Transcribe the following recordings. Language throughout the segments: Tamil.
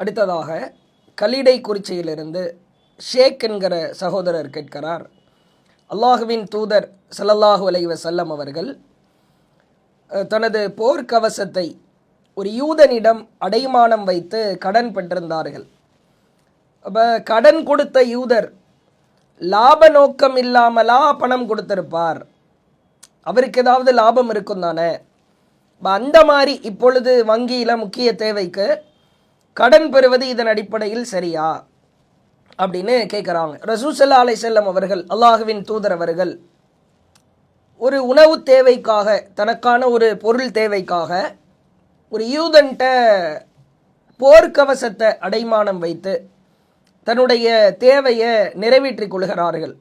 அடுத்ததாக கலிடை குறிச்சியிலிருந்து ஷேக் என்கிற சகோதரர் கேட்கிறார். அல்லாஹுவின் தூதர் சல்லல்லாஹு அலைவ செல்லம் அவர்கள் தனது போர்க்கவசத்தை ஒரு யூதனிடம் அடைமானம் வைத்து கடன் பெற்றிருந்தார்கள். அப்போ கடன் கொடுத்த யூதர் லாப நோக்கம் இல்லாமலா பணம் கொடுத்திருப்பார்? அவருக்கு ஏதாவது லாபம் இருக்கும் தானே அந்த மாதிரி இப்பொழுது வங்கியில் முக்கிய தேவைக்கு கடன் பெறுவது இதன் அடிப்படையில் சரியா? அப்படின்னு கேட்குறாங்க ரசூசல்லா அலை செல்லம் அவர்கள் அல்லாஹுவின் தூதர் அவர்கள் ஒரு உணவு தேவைக்காக தனக்கான ஒரு பொருள் தேவைக்காக ஒரு யூதன்ட்ட போர்க்கவசத்தை அடைமானம் வைத்து தன்னுடைய தேவையை நிறைவேற்றிக் கொள்கிறார்கள்.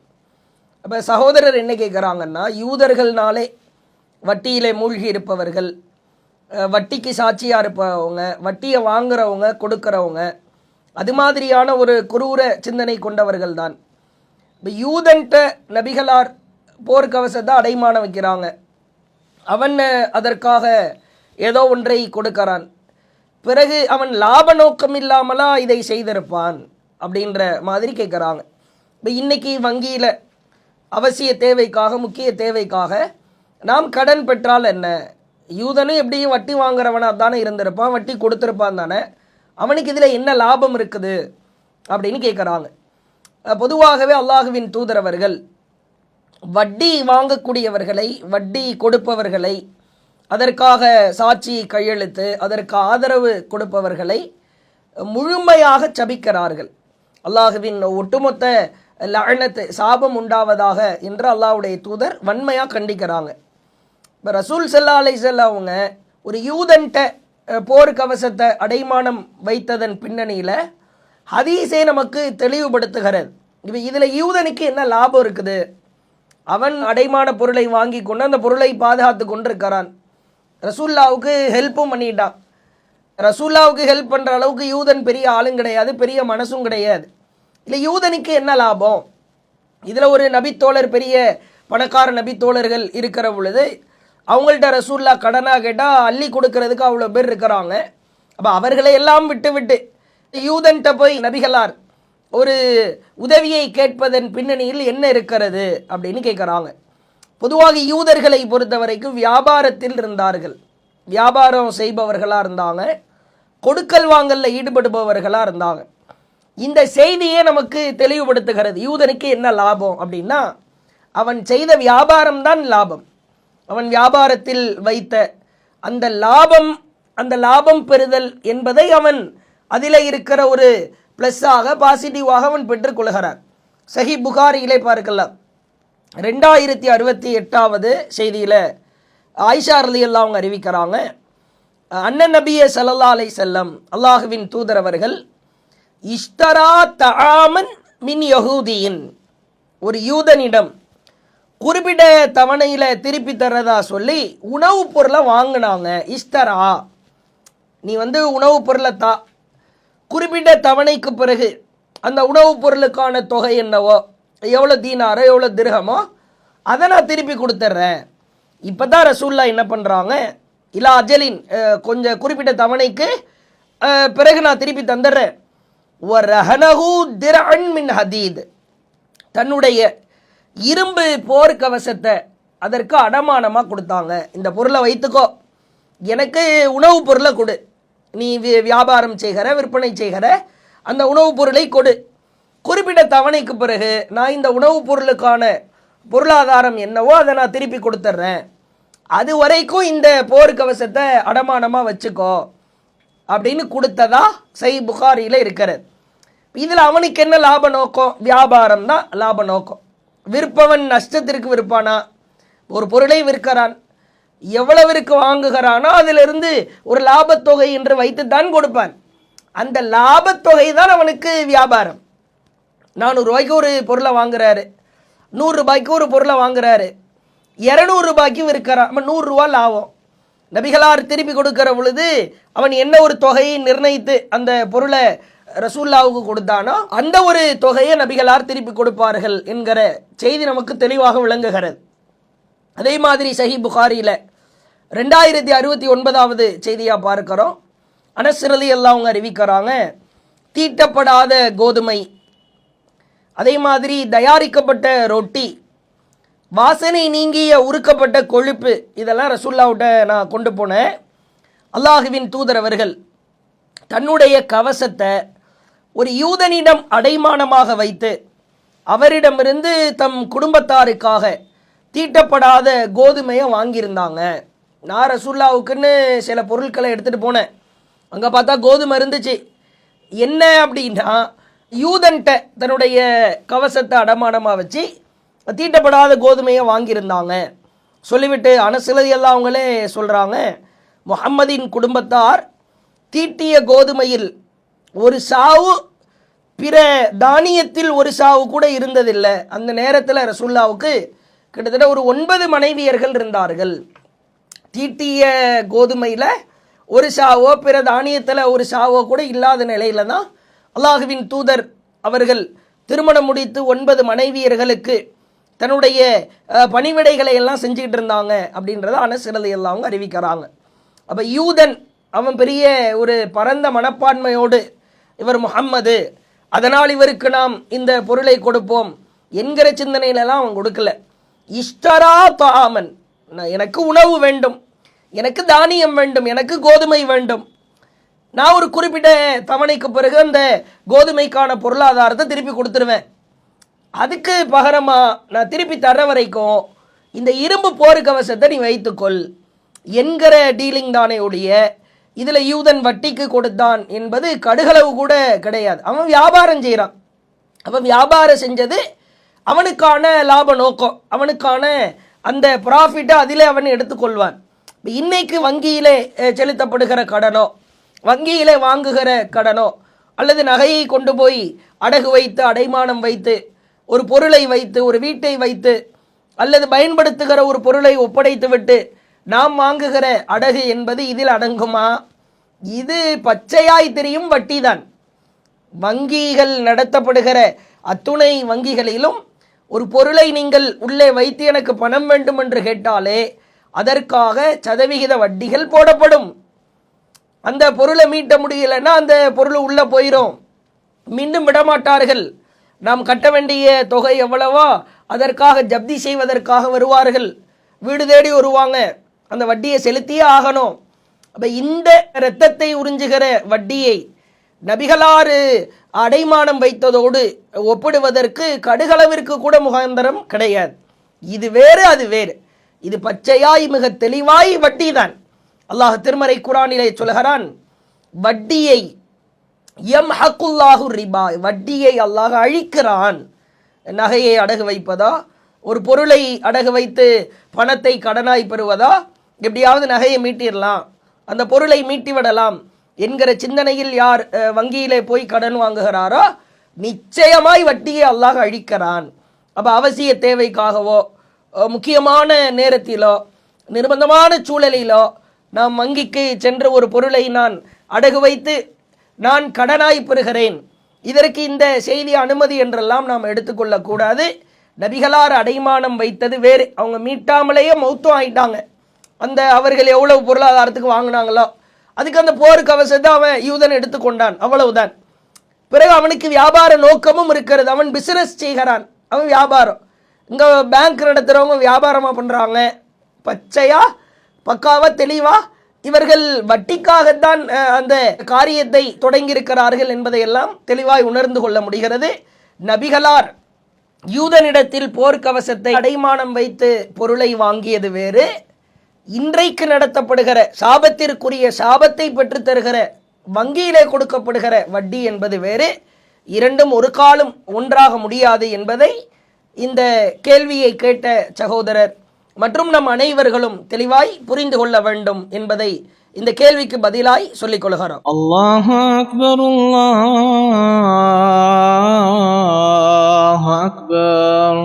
அப்போ சகோதரர் என்ன கேட்குறாங்கன்னா யூதர்கள்னாலே வட்டியிலே மூழ்கி இருப்பவர்கள் வட்டிக்கு சாட்சியாக இருப்பவங்க வட்டியை வாங்குறவங்க கொடுக்குறவங்க அது மாதிரியான ஒரு குரூர சிந்தனை கொண்டவர்கள் தான் இப்போ யூதன்ட்ட நபிகளார் போர்க்கவசத்தை அடைமானம் வைக்கிறாங்க. அவன் அதற்காக ஏதோ ஒன்றை கொடுக்கறான். பிறகு அவன் லாப நோக்கம் இல்லாமலா இதை செய்திருப்பான் அப்படின்ற மாதிரி கேட்குறாங்க. இப்போ இன்னைக்கு வங்கியில் அவசிய தேவைக்காக முக்கிய தேவைக்காக நாம் கடன் பெற்றால் என்ன? யூதனும் எப்படியும் வட்டி வாங்குறவனாக தானே இருந்திருப்பான் வட்டி கொடுத்துருப்பான் தானே? அவனுக்கு இதில் என்ன லாபம் இருக்குது? அப்படின்னு கேட்குறாங்க பொதுவாகவே அல்லாஹுவின் தூதரவர்கள் வட்டி வாங்கக்கூடியவர்களை வட்டி கொடுப்பவர்களை அதற்காக சாட்சி கையெழுத்து அதற்கு ஆதரவு கொடுப்பவர்களை முழுமையாக சபிக்கிறார்கள். அல்லாஹுவின் ஒட்டுமொத்த லழனத்து சாபம் உண்டாவதாக என்று அல்லாஹ்வுடைய தூதர் வன்மையாக கண்டிக்கிறாங்க. இப்போ ரசூல் செல்லா அலை செல்லா அவங்க ஒரு யூதன்ட்ட போர்க்கவசத்தை போர் கவசத்தை அடைமானம் வைத்ததன் பின்னணியில் ஹதீஸே நமக்கு தெளிவுபடுத்துகிறது. இப்போ இதில் யூதனுக்கு என்ன லாபம் இருக்குது? அவன் அடைமான பொருளை வாங்கி கொண்டு அந்த பொருளை பாதுகாத்து கொண்டிருக்கிறான். ரசூல்லாவுக்கு ஹெல்ப்பும் பண்ணிட்டான். ரசூல்லாவுக்கு ஹெல்ப் பண்ணுற அளவுக்கு யூதன் பெரிய ஆளும் கிடையாது பெரிய மனசும் கிடையாது. இல்லை யூதனுக்கு என்ன லாபம்? இதில் ஒரு நபித்தோழர் பெரிய பணக்கார நபித்தோழர்கள் இருக்கிற பொழுது அவங்கள்ட்ட ரசூல்லா கடனாக கேட்டால் அள்ளி கொடுக்கறதுக்கு அவ்வளோ பேர் இருக்கிறாங்க. அப்போ அவர்களை எல்லாம் விட்டு விட்டு யூதன்ட்ட போய் நபிகளார் ஒரு உதவியை கேட்பதன் பின்னணியில் என்ன இருக்கிறது அப்படின்னு கேட்குறாங்க பொதுவாக யூதர்களை பொறுத்த வரைக்கும் வியாபாரத்தில் இருந்தார்கள். வியாபாரம் செய்பவர்களாக இருந்தாங்க. கொடுக்கல் வாங்கலில் ஈடுபடுபவர்களாக இருந்தாங்க. இந்த செய்தியே நமக்கு தெளிவுபடுத்துகிறது. யூதனுக்கு என்ன லாபம் அப்படின்னா அவன் செய்த வியாபாரம் தான் லாபம். அவன் வியாபாரத்தில் வைத்த அந்த லாபம் அந்த லாபம் பெறுதல் என்பதை அவன் அதில் இருக்கிற ஒரு ப்ளஸ்ஸாக பாசிட்டிவாக அவன் பெற்றுக்கொள்கிறான் சஹி புகாரியிலே பார்க்கலாம். ரெண்டாயிரத்தி அறுபத்தி எட்டாவது செய்தியில் ஆயிஷா ரலி அவங்க அறிவிக்கிறாங்க அண்ணன் நபிய சல்லா அலை செல்லம் அல்லாஹுவின் தூதரவர்கள் இஷ்தரா தஆமன் மின் யஹூதியின். ஒரு யூதனிடம் குறிப்பிட்ட தவணையில் திருப்பி தர்றதா சொல்லி உணவுப் பொருளை வாங்கினாங்க. இஷ்தரா நீ வந்து உணவுப் பொருளை தா. குறிப்பிட்ட தவணைக்கு பிறகு அந்த உணவுப் பொருளுக்கான தொகை என்னவோ எவ்வளோ தீனாரோ எவ்வளோ திருகமோ அதை நான் திருப்பி கொடுத்துட்றேன். இப்போ தான் ரசூல்லா என்ன பண்ணுறாங்க இல்லை அஜலின் கொஞ்சம் குறிப்பிட்ட தவணைக்கு பிறகு நான் திருப்பி தந்துடுறேன். ரஹனஹு திரஅன் மின் ஹதீத். தன்னுடைய இரும்பு போர்க்கவசத்தை அதற்கு அடமானமாக கொடுத்தாங்க. இந்த பொருளை வைத்துக்கோ. எனக்கு உணவுப் பொருளை கொடு. நீ வியாபாரம் செய்கிற விற்பனை செய்கிற அந்த உணவுப் பொருளை கொடு. குறிப்பிட்ட தவணைக்கு பிறகு நான் இந்த உணவுப் பொருளுக்கான பொருளாதாரம் என்னவோ அதை நான் திருப்பி கொடுத்துட்றேன். அது வரைக்கும் இந்த போர்க்கவசத்தை அடமானமாக வச்சுக்கோ அப்படின்னு கொடுத்ததா செய் புகாரியில் இருக்கிறது. இதில் அவனுக்கு என்ன லாப நோக்கம்? வியாபாரம் தான் லாப நோக்கம். விற்பவன் நஷ்டத்திற்கு விற்பானா? ஒரு பொருளை விற்கிறான் எவ்வளவிற்கு வாங்குகிறானோ அதிலிருந்து ஒரு லாபத்தொகை என்று வைத்து தான் கொடுப்பான். அந்த லாபத்தொகை தான் அவனுக்கு வியாபாரம். நானூறு ரூபாய்க்கு ஒரு பொருளை வாங்குறாரு நூறு ரூபாய்க்கு ஒரு பொருளை வாங்குறாரு இரநூறு ரூபாய்க்கு விற்கிறான். அவன் நூறு ரூபா லாபம். நபிகளார் திருப்பி கொடுக்கிற பொழுது அவன் என்ன ஒரு தொகையை நிர்ணயித்து அந்த பொருளை ரசூல்லாவுக்கு கொடுத்தானோ அந்த ஒரு தொகையை நபிகளார் திருப்பி கொடுப்பார்கள் என்கிற செய்தி நமக்கு தெளிவாக விளங்குகிறது. அதே மாதிரி சஹி புகாரியில் ரெண்டாயிரத்தி அறுபத்தி ஒன்பதாவது செய்தியாக பார்க்குறோம். அனசிரலி எல்லாம் அவங்க அறிவிக்கிறாங்க தீட்டப்படாத கோதுமை அதே மாதிரி தயாரிக்கப்பட்ட ரொட்டி வாசனை நீங்கிய உருக்கப்பட்ட கொழுப்பு இதெல்லாம் ரசூல்லாவிட்ட நான் கொண்டு போனேன். அல்லாஹுவின் தூதரவர்கள் தன்னுடைய கவசத்தை ஒரு யூதனிடம் அடைமானமாக வைத்து அவரிடமிருந்து தம் குடும்பத்தாருக்காக தீட்டப்படாத கோதுமையை வாங்கியிருந்தாங்க. நான் ரசுல்லாவுக்குன்னு சில பொருட்களை எடுத்துகிட்டு போனேன். அங்கே பார்த்தா கோதுமை இருந்துச்சு. என்ன அப்படின்னா யூதன்ட்ட தன்னுடைய கவசத்தை அடமானமாக வச்சு தீட்டப்படாத கோதுமையை வாங்கியிருந்தாங்க. சொல்லிவிட்டு அனசிலதி எல்லாம் அவங்களே சொல்கிறாங்க முகம்மதின் குடும்பத்தார் தீட்டிய கோதுமையில் ஒரு சாவு பிற தானியத்தில் ஒரு சாவு கூட இருந்ததில்லை. அந்த நேரத்தில் ரசுல்லாவுக்கு கிட்டத்தட்ட ஒரு ஒன்பது மனைவியர்கள் இருந்தார்கள். தீட்டிய கோதுமையில் ஒரு சாவோ பிற தானியத்தில் ஒரு சாவோ கூட இல்லாத நிலையில தான் அல்லாஹுவின் தூதர் அவர்கள் திருமணம் முடித்து ஒன்பது மனைவியர்களுக்கு தன்னுடைய பணிவிடைகளை எல்லாம் செஞ்சுக்கிட்டு இருந்தாங்க அப்படின்றத அனசிரதை எல்லாம் அவங்க அறிவிக்கிறாங்க. அப்போ யூதன் அவன் பெரிய ஒரு பரந்த மனப்பான்மையோடு இவர் முஹம்மது. அதனால் இவருக்கு நாம் இந்த பொருளை கொடுப்போம் என்கிற சிந்தனையிலலாம் அவன் கொடுக்கல. இஷ்டரா தாமன். நான் எனக்கு உணவு வேண்டும். எனக்கு தானியம் வேண்டும். எனக்கு கோதுமை வேண்டும். நான் ஒரு குறிப்பிட்ட தவணைக்கு பிறகு அந்த கோதுமைக்கான பொருளாதாரத்தை திருப்பி கொடுத்துருவேன். அதுக்கு பகரமா நான் திருப்பி தர வரைக்கும் இந்த இரும்பு போர்க்கவசத்தை நீ வைத்துக்கொள் என்கிற டீலிங் தானே உடைய இதில் யூதன் வட்டிக்கு கொடுத்தான் என்பது கடுகளவு கூட கிடையாது. அவன் வியாபாரம் செய்கிறான் அவன் வியாபாரம் செஞ்சது அவனுக்கான லாப நோக்கம். அவனுக்கான அந்த ப்ராஃபிட்டை அதில் அவன் எடுத்துக்கொள்வான். இப்போ இன்னைக்கு வங்கியிலே செலுத்தப்படுகிற கடனோ வங்கியிலே வாங்குகிற கடனோ அல்லது நகையை கொண்டு போய் அடகு வைத்து அடைமானம் வைத்து ஒரு பொருளை வைத்து ஒரு வீட்டை வைத்து அல்லது பயன்படுத்துகிற ஒரு பொருளை ஒப்படைத்து விட்டு நாம் வாங்குகிற அடகு என்பது இதில் அடங்குமா? இது பச்சையாய் தெரியும் வட்டிதான். வங்கிகள் நடத்தப்படுகிற அத்துணை வங்கிகளிலும் ஒரு பொருளை நீங்கள் உள்ளே வைத்து எனக்கு பணம் வேண்டும் என்று கேட்டாலே அதற்காக சதவிகித வட்டிகள் போடப்படும். அந்த பொருளை மீட்ட முடியலைன்னா அந்த பொருள் உள்ளே போயிடும் மீண்டும் விடமாட்டார்கள். நாம் கட்ட வேண்டிய தொகை எவ்வளவோ அதற்காக ஜப்தி செய்வதற்காக வருவார்கள். வீடு தேடி வருவாங்க. அந்த வட்டியை செலுத்தியே ஆகணும். அப்போ இந்த இரத்தத்தை உறிஞ்சுகிற வட்டியை நபிகளாறு அடைமானம் வைத்ததோடு ஒப்பிடுவதற்கு கடுகளவிற்கு கூட முகாந்தரம் கிடையாது. இது வேறு அது வேறு. இது பச்சையாய் மிக தெளிவாய் வட்டி தான். அல்லாஹ் திருமறை குரானிலே சொல்கிறான் வட்டியை எம் ஹக்குல்லாஹு ரிபா. வட்டியை அல்லாஹ் அழிக்கிறான். நகையை அடகு வைப்பதா? ஒரு பொருளை அடகு வைத்து பணத்தை கடனாய் பெறுவதா? எப்படியாவது நகையை மீட்டிடலாம். அந்த பொருளை மீட்டி விடலாம். என்கிற சிந்தனையில் யார் வங்கியிலே போய் கடன் வாங்குகிறாரோ நிச்சயமாய் வட்டியை அல்லாஹ் அழிக்கிறான். அப்போ அவசிய தேவைக்காகவோ முக்கியமான நேரத்திலோ நிர்பந்தமான சூழலிலோ நாம் வங்கிக்கு சென்ற ஒரு பொருளை நான் அடகு வைத்து நான் கடனாய் பெறுகிறேன். இதற்கு இந்த செய்தி அனுமதி என்றெல்லாம் நாம் எடுத்துக்கொள்ளக்கூடாது நபிகளார் அடைமானம் வைத்தது வேறு. அவங்க மீட்டாமலேயே மௌத்தம் ஆயிட்டாங்க. அந்த அவர்கள் எவ்வளவு பொருளாதாரத்துக்கு வாங்கினாங்களோ அதுக்கு அந்த போர் கவசத்தை அவன் யூதன் எடுத்துக்கொண்டான். அவ்வளவுதான். பிறகு அவனுக்கு வியாபார நோக்கமும் இருக்கிறது. அவன் பிசினஸ் செய்கிறான். அவன் வியாபாரம். இங்கே பேங்க் நடத்துகிறவங்க வியாபாரமாக பண்ணுறாங்க பச்சையா பக்காவா தெளிவா இவர்கள் வட்டிக்காகத்தான் அந்த காரியத்தை தொடங்கியிருக்கிறார்கள் என்பதையெல்லாம் தெளிவாய் உணர்ந்து கொள்ள முடிகிறது. நபிகளார் யூதனிடத்தில் போர்க்கவசத்தை அடைமானம் வைத்து பொருளை வாங்கியது வேறு. இன்றைக்கு நடத்தப்படுகிற சாபத்திற்குரிய சாபத்தை பெற்றுத்தருகிற வங்கியிலே கொடுக்கப்படுகிற வட்டி என்பது வேறு. இரண்டும் ஒரு காலம் ஒன்றாக முடியாது என்பதை இந்த கேள்வியை கேட்ட சகோதரர் மற்றும் நம் அனைவர்களும் தெளிவாய் புரிந்து கொள்ள வேண்டும் என்பதை இந்த கேள்விக்கு பதிலாய் சொல்லிக் கொள்கிறோம். அல்லாஹ் அக்பர் அல்லாஹ் அக்பர்.